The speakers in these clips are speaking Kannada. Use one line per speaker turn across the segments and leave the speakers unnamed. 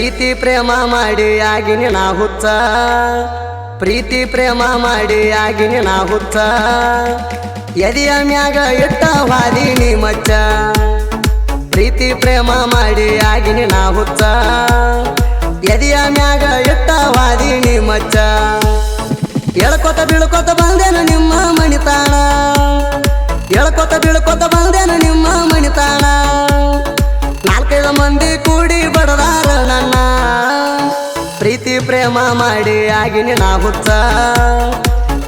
ಪ್ರೀತಿ ಪ್ರೇಮ ಮಾಡಿ ಆಗಿನ ನಾ ಹುಚ್ಚ. ಪ್ರೀತಿ ಪ್ರೇಮ ಮಾಡಿ ಆಗಿನ ನಾ ಹುಚ್ಚ. ಎದೆಯ ಮ್ಯಾಗ ಇಟ್ಟ ವಾದಿನಿ ಮಚ್ಚ. ಪ್ರೀತಿ ಪ್ರೇಮ ಮಾಡಿ ಆಗಿನ ನಾ ಹುಚ್ಚ. ಎದೆಯ ಮ್ಯಾಗ ಇಟ್ಟ ವಾದಿನಿ ಮಚ್ಚ. ಎಳ್ಕೊತ ಬೀಳ್ಕೊತ ಬಂದೇನು ನಿಮ್ಮ ಮಣಿತಾಣ ಎಳ್ಕೊತ ಬೀಳ್ಕೊತ ಬಂದೇನು ನಿಮ್ಮ ಮಣಿತಾಣ ನಾಲ್ಕೈದು ಮಂದಿ ಕೂಡಿ ಬಡದಾರ ನನ್ನ ಪ್ರೇಮ ಮಾಡಿ ಆಗಿನ ನಾ ಹುಚ್ಚ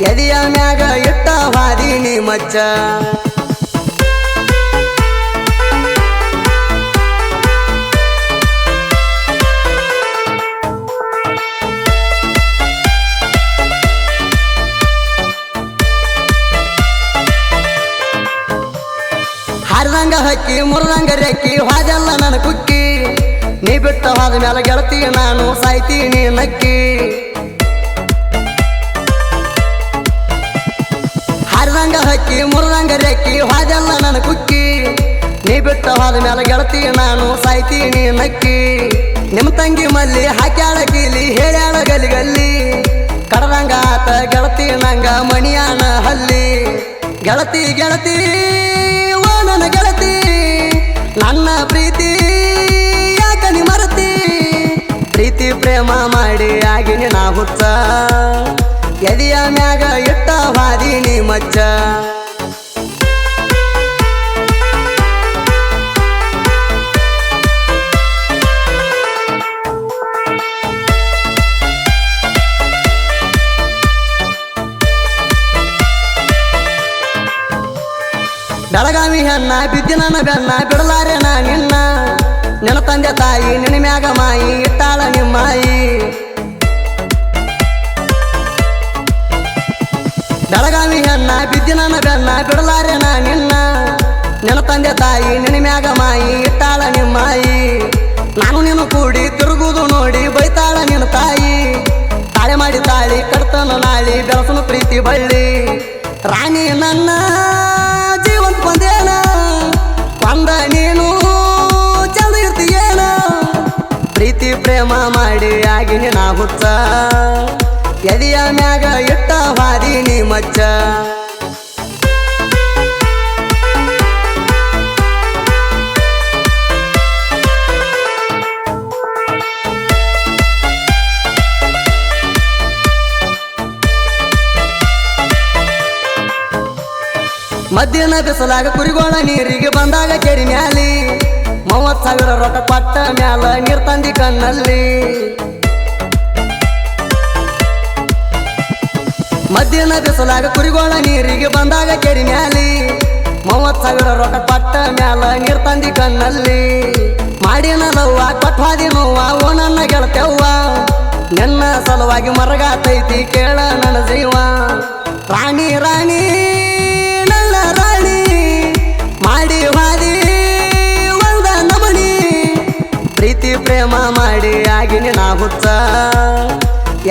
ಎದೆಯ ಮ್ಯಾಗ ಇಟ್ಟ ವಾದಿನಿ ಮಚ್ಚ. ಹಾರಿದಂಗ ಹಕ್ಕಿ, ಮುರಿದಂಗ ರೆಕ್ಕಿ, ಹಾದೆಲ್ಲ ನನ್ನ ಕುಕ್ಕಿ. ಬಿಟ್ಟ ಹೋದ ಮೇಲೆ ಗೆಳತಿ ನಾನು ಸಾಯ್ತೀನಿ ನಕ್ಕಿ ಹರಿದಂಗ ಹಕ್ಕಿ, ಮುರಿದಂಗ ರೆಕ್ಕಿ, ಹಾದೆಲ್ಲ ನನ್ನ ಕುಕ್ಕಿ. ನೀ ಬಿಟ್ಟ ಹೋದ ಮೇಲೆ ಗೆಳತಿ ನಾನು ಸಾಯ್ತೀನಿ ನಕ್ಕಿ ನಿಮ್ಮ ತಂಗಿ ಮಲ್ಲಿ ಹಾಕ್ಯಾಳ ಕೀಲಿ, ಹೇಳ್ಯಾಳ ಗಲಿ ಗಲ್ಲಿ ಕಡದಂಗ ಆತ ಗೆಳತಿ ನಂಗ ಮಣಿಯಾನ ಹಲ್ಲಿ. ಗೆಳತಿ ಗೆಳತಿ, ಓ ನನ್ನ ಗೆಳತಿ, ನನ್ನ ಪ್ರೀತಿ. ಪ್ರೀತಿ ಪ್ರೇಮ ಮಾಡಿ ಆಗಿನ ನಾ ಹುಚ್ಚ. ಎದೆಯ ಮ್ಯಾಗ ಇಟ್ಟ ಹಾದಿನಿ ಮಚ್ಚ. ಬೆಳಗಾವಿ ಅನ್ನ ಬಿದ್ದಿನ ಬೆನ್ನ ಬಿಡಲಾರೆ ನಾ ನಿನ್ನ ತಂದೆ ತಾಯಿ, ನಿನ್ನ ಮ್ಯಾಗ ಮಾಯಿ, ಇಟ್ಟಾಳ ನಿಮ್ಮಾಯಿ ಬೆಳಗಾವಿ ಅನ್ನ, ಬಿದ್ದಿ ನನ್ನ ಬೆನ್ನ, ಬಿಡಲಾರೆ ನಾ ನಿನ್ನ. ನಿನ್ನ ತಂದೆ ತಾಯಿ, ನಿನ್ನ ಮ್ಯಾಗ ಮಾಯಿ, ಇಟ್ಟಾಳ ನಿಮ್ಮಾಯಿ ನಾನು ನೀನು ಕೂಡಿ ತಿರುಗುದು ನೋಡಿ ಬೈತಾಳ ನಿನ್ನ ತಾಯಿ. ತಾಳೆ ಮಾಡಿ ತಾಳಿ, ಕಡ್ತನ ನಾಳಿ, ಬೆಳಸನ ಪ್ರೀತಿ ಬಳ್ಳಿ. ರಾಣಿ ನನ್ನ ಜೀವಂತ ಬಂದೇನ ಒಂದ ಪ್ರೀತಿ ಪ್ರೇಮ ಮಾಡಿ ಆಗಿನ ನಾ ಹುಚ್ಚ ಎದೆಯ ಮ್ಯಾಗ ಇಟ್ಟ ನೀ ಮಚ್ಚ. ಮಧ್ಯಾಹ್ನ ಬಿಸಲಾಗ ಕುರಿಗೋಳ ನೀರಿಗೆ ಬಂದಾಗ ಕೆರಿ ಮ್ಯಾಲಿ. ಮೂವತ್ ಸಾವಿರ ರೊಕ್ಕ ಕೊಟ್ಟ ಮ್ಯಾಲ ನೀರ್ ತಂದಿ ಕಣ್ಣಲ್ಲಿ. ಮಧ್ಯಾಹ್ನ ಬಿಸಲಾಗ ಕುರಿಗೋಳ ನೀರಿಗೆ ಬಂದಾಗ ಕೆರಿ ಮ್ಯಾಲಿ. ಮೂವತ್ ಸಾವಿರ ರೊಕ್ಕ ಕೊಟ್ಟ ಮ್ಯಾಲ ನೀರ್ ತಂದಿ ಕಣ್ಣಲ್ಲಿ. ಮಾಡಿನ ಲವ್ವ ಕೊಟ್ವಾದಿ ನೋವ, ಓ ನನ್ನ ಗೆಳತೆವ್ವ ನಿನ್ನ ಸಲುವಾಗಿ ಮರಗಾತೈತಿ ಕೇಳ ನನ್ನ ಜೀವ. ರಾಣಿ ರಾಣಿ. ಪ್ರೇಮ ಮಾಡಿ ಆಗಿನ ನಾ ಹುಚ್ಚ.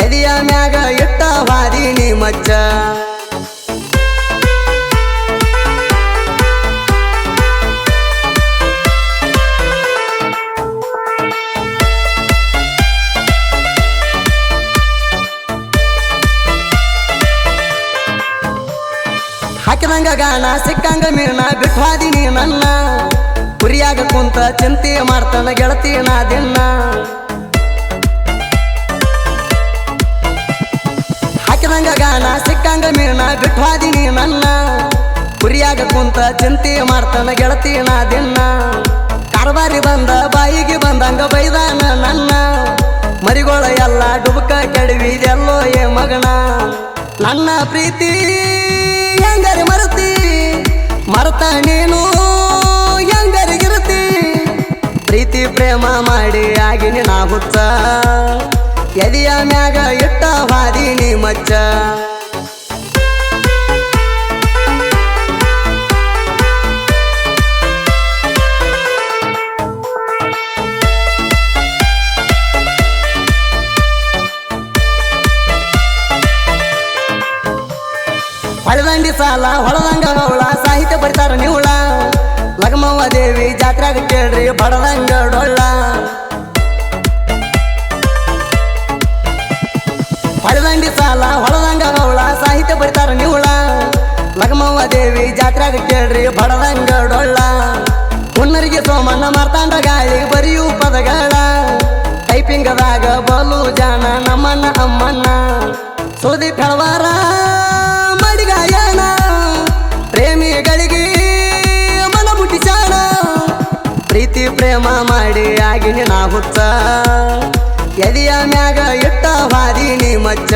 ಎದೆಯ ಮ್ಯಾಗ ಇಟ್ಟ ವಾದಿನಿ ಮಚ್ಚ ಹಾಕಿದಂಗ ಗಾನ ಸಿಕ್ಕಂಗ ಮೀನ ಬಿಟ್ವಾದಿನಿ ನನ್ನ. ಕುರಿಯಾಗ ಕುಂತ ಚಿಂತೆ ಮಾಡ್ತಾನ ಗೆಳತಿ ನಾ ದಿನ್ನ ಹಾಕಿದಂಗ ಗಾನ, ಸಿಕ್ಕಂಗ ಮೀನ ಬಿಟ್ವಾದಿನಿ ನನ್ನ. ಗುರಿಯಾಗ ಕುಂತ ಚಿಂತೆ ಮಾಡ್ತಾನ ಗೆಳತಿ ನಾ ದಿನ್ನ ಕಾರ್ಬಾರಿ ಬಂದ, ಬಾಯಿಗೆ ಬಂದಂಗ ಬೈದಾನ ನನ್ನ. ಮರಿಗೋಳ ಎಲ್ಲ ಡುಬಕ ಕೆಡವಿದೆಲ್ಲೋ ಏ ಮಗನ. ನನ್ನ ಪ್ರೀತಿ ಹೆಂಗರಿ ಮರತಿ, ಮರತ ನೀನು. ಪ್ರೀತಿ ಪ್ರೇಮ ಮಾಡಿ ಆಗಿನಿ ನಾ ಹುಚ್ಚ ಎದೆಯ ಮ್ಯಾಗ ಇಟ್ಟ ವಾದಿನಿ ಮಚ್ಚ ಹೊಳದಂಡಿ ಸಾಲ, ಹೊಳದಂಗ ಅವಳ ಸಾಹಿತ್ಯ ಬರಿತಾರ ನೀವುಳ ಬಡದಂಗ ಡೊಳ್ಳ ಪಡೆದಂಡಿ ಸಾಲ ಹೊಳದಂಗ ಗೌಳ ಸಾಹಿತ್ಯ ಬರಿತಾರ ನೀವುಳ. ಲಗಮವ್ವ ದೇವಿ ಜಾತ್ರೆಗ ಕೇಳ್ರಿ ಬಡದಂಗ ಹುಣ್ಣರಿಗೆ ಸೋಮಣ್ಣ ಮಾರ್ತಾಂಡ ಗಾಳಿ ಬರಿಯೂ ಪದಗಳ ಟೈಪಿಂಗದಾಗ ಬಲು ಜಾನ, ನಮ್ಮಣ್ಣ, ಅಮ್ಮಣ್ಣ. ಸುದೀಪ್ ಪ್ರೇಮ ಮಾಡಿ ಆಗಿನ ನಾ ಎದಿಯ ಮ್ಯಾಗ ಇಟ್ಟ ಹಾದಿನಿ ಮಚ್ಚ.